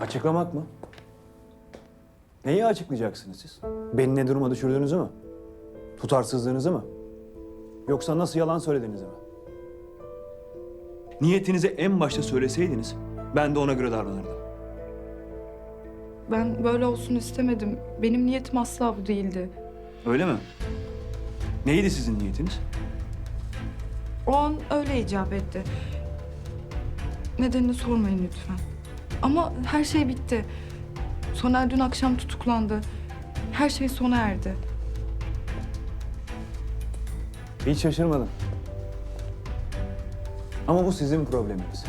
Açıklamak mı? Neyi açıklayacaksınız siz? Beni ne duruma düşürdüğünüzü mü? Tutarsızlığınızı mı? Yoksa nasıl yalan söylediğinizi mi? Niyetinizi en başta söyleseydiniz ben de ona göre davranırdım. Ben böyle olsun istemedim. Benim niyetim asla bu değildi. Öyle mi? Neydi sizin niyetiniz? O an öyle icap etti. Nedenini sormayın lütfen. Ama her şey bitti. Soner dün akşam tutuklandı. Her şey sona erdi. Hiç şaşırmadım. Ama bu sizin probleminiz.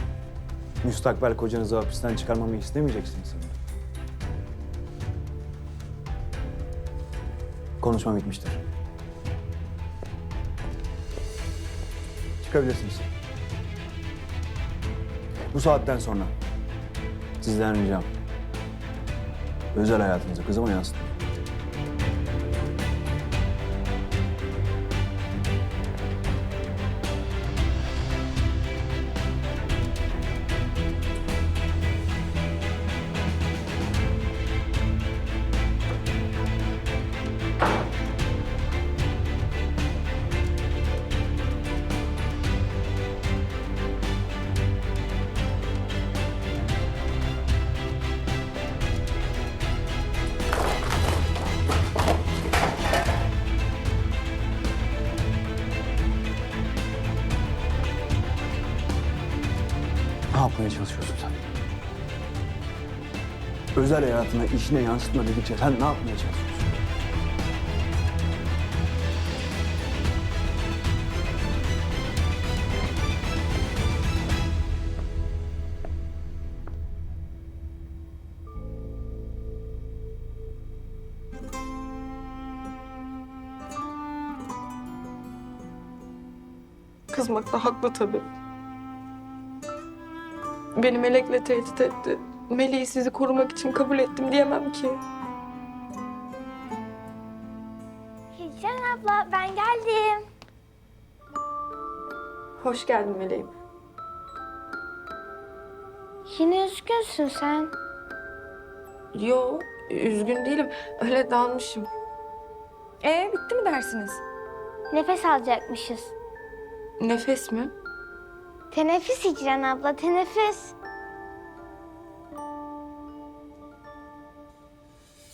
Müstakbel kocanızı hapisten çıkarmamı istemeyeceksiniz sanırım. Konuşma bitmiştir. Çıkabilirsiniz. Bu saatten sonra sizden ricam özel hayatınızı kızıma yansıtmayın. Ne yapmaya çalışıyorsun sen? Özel hayatına, işine yansıtma dedikçe sen ne yapmaya çalışıyorsun? Kızmakta haklı tabii. Beni Melek'le tehdit etti. Melek'i sizi korumak için kabul ettim diyemem ki. Hicran abla ben geldim. Hoş geldin Meleğim. Yine üzgünsün sen. Yo, üzgün değilim. Öyle dalmışım. Ee, bitti mi dersiniz? Nefes alacakmışız. Nefes mi? Teneffüs Hicran abla teneffüs.